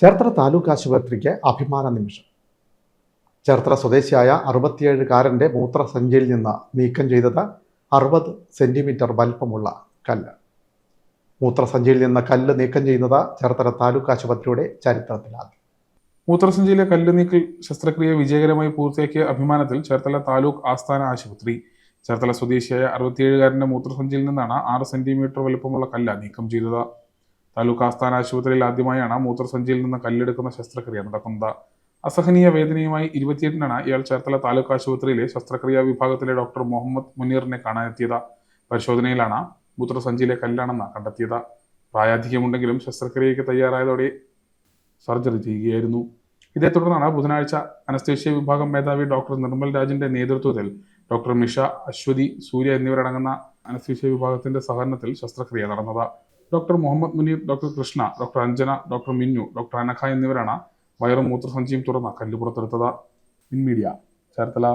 ചേർത്തല താലൂക്ക് ആശുപത്രിക്ക് അഭിമാന നിമിഷം. ചേർത്തല സ്വദേശിയായ അറുപത്തിയേഴുകാരന്റെ മൂത്രസഞ്ചിയിൽ നിന്ന് നീക്കം ചെയ്തത് അറുപത് സെന്റിമീറ്റർ വലിപ്പമുള്ള കല്ല്. മൂത്രസഞ്ചിയിൽ നിന്ന് കല്ല് നീക്കം ചെയ്യുന്നത് ചേർത്തല താലൂക്ക് ആശുപത്രിയുടെ ചരിത്രത്തിലാദ്യം. മൂത്രസഞ്ചിയിലെ കല്ല് നീക്കൽ ശസ്ത്രക്രിയ വിജയകരമായി പൂർത്തിയാക്കിയ അഭിമാനത്തിൽ ചേർത്തല താലൂക്ക് ആസ്ഥാന ആശുപത്രി ചേർത്തല സ്വദേശിയായ അറുപത്തിയേഴുകാരന്റെ മൂത്രസഞ്ചിയിൽ നിന്നാണ് ആറ് സെന്റിമീറ്റർ വലുപ്പമുള്ള കല്ല് നീക്കം ചെയ്തത്. താലൂക്ക് ആസ്ഥാന ആശുപത്രിയിൽ ആദ്യമായാണ് മൂത്രസഞ്ചിയിൽ നിന്ന് കല്ലെടുക്കുന്ന ശസ്ത്രക്രിയ നടക്കുന്നത്. അസഹനീയ വേദനയുമായി ഇരുപത്തിയെട്ടിനാണ് ഇയാൾ ചേർത്തല താലൂക്ക് ആശുപത്രിയിലെ ശസ്ത്രക്രിയാ വിഭാഗത്തിലെ ഡോക്ടർ മുഹമ്മദ് മുനീറിനെ കാണാനെത്തിയത്. പരിശോധനയിലാണ് മൂത്രസഞ്ചിയിലെ കല്ലാണെന്ന് കണ്ടെത്തിയത്. പ്രായാധിക്യമുണ്ടെങ്കിലും ശസ്ത്രക്രിയയ്ക്ക് തയ്യാറായതോടെ സർജറി ചെയ്യുകയായിരുന്നു. ഇതേ തുടർന്നാണ് ബുധനാഴ്ച അനസ്തേഷ്യ വിഭാഗം മേധാവി ഡോക്ടർ നിർമ്മൽ രാജിന്റെ നേതൃത്വത്തിൽ ഡോക്ടർ മിഷ അശ്വതി സൂര്യ എന്നിവരടങ്ങുന്ന അനസ്തേഷ്യ വിഭാഗത്തിന്റെ സഹകരണത്തിൽ ശസ്ത്രക്രിയ നടന്നത്. Doctor Muhammad Munir doctor Krishna doctor Anjana doctor Minnu doctor Anakha എന്നിവരാണ് വയറും മൂത്രസഞ്ചിയും തുറന്ന കല്ല് പുറത്തെടുത്തത് ഇൻ മീഡിയ ചേർത്തല.